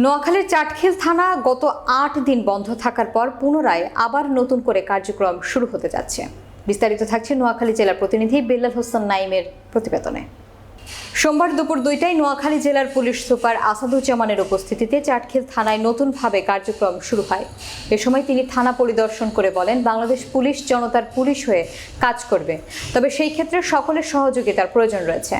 নোয়াখালীর চাটখিল থানা গত আট দিন বন্ধ থাকার পর পুনরায় আবার নতুন করে কার্যক্রম শুরু হতে যাচ্ছে। বিস্তারিত থাকছে নোয়াখালী জেলার প্রতিনিধি বেল্লাল হোসেন নাইমের প্রতিবেদনে। সোমবার দুপুর দুইটায় নোয়াখালী জেলার পুলিশ সুপার আসাদুজ্জামানের উপস্থিতিতে চাটখিল থানায় নতুনভাবে কার্যক্রম শুরু হয়। এ সময় তিনি থানা পরিদর্শন করে বলেন, বাংলাদেশ পুলিশ জনতার পুলিশ হয়ে কাজ করবে। তবে সেই ক্ষেত্রে সকলের সহযোগিতার প্রয়োজন রয়েছে।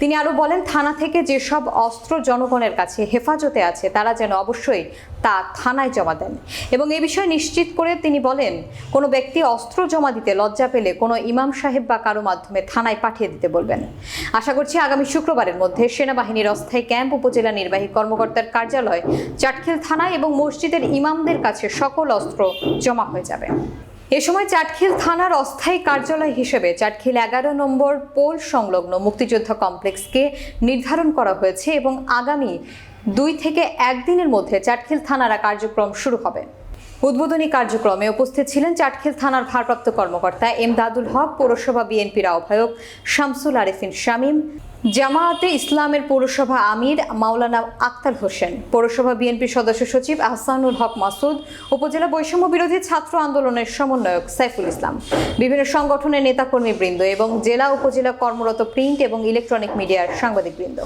তিনি আরও বলেন, থানা থেকে যেসব অস্ত্র জনগণের কাছে হেফাজতে আছে, তারা যেন অবশ্যই তা থানায় জমা দেন। এবং এ বিষয়ে নিশ্চিত করে তিনি বলেন, কোনো ব্যক্তি অস্ত্র জমা দিতে লজ্জা পেলে কোনো ইমাম সাহেব বা কারও মাধ্যমে থানায় পাঠিয়ে দিতে বলবেন। আশা করছি আগামী শুক্রবারের মধ্যে সেনাবাহিনীর অস্থায়ী ক্যাম্প, উপজেলা নির্বাহী কর্মকর্তার কার্যালয়, চাটখিল থানা এবং মসজিদের ইমামদের কাছে সকল অস্ত্র জমা হয়ে যাবে। এ সময় চাটখিল থানার অস্থায়ী কার্যালয় হিসেবে চাটখিল এগারো নম্বর পোল সংলগ্ন মুক্তিযোদ্ধা কমপ্লেক্সকে নির্ধারণ করা হয়েছে এবং আগামী দুই থেকে একদিনের মধ্যে চাটখিল থানারা কার্যক্রম শুরু হবে। উদ্বোধনী কার্যক্রমে উপস্থিত ছিলেন চাটখিল থানার ভারপ্রাপ্ত কর্মকর্তা এম দাদুল হক, পৌরসভা বিএনপির আহ্বায়ক শামসুল আরেফিন শামীম জামায়াতে ইসলামের পৌরসভা আমির মাওলানা আক্তার হোসেন। পৌরসভা বিএনপি সদস্য সচিব আহসানুল হক মাসুদ, উপজেলা বৈষম্য বিরোধী ছাত্র আন্দোলনের সমন্বয়ক সাইফুল ইসলাম। বিভিন্ন সংগঠনের নেতাকর্মীবৃন্দ এবং জেলা উপজেলা কর্মরত প্রিন্ট এবং ইলেকট্রনিক মিডিয়ার সাংবাদিকবৃন্দ।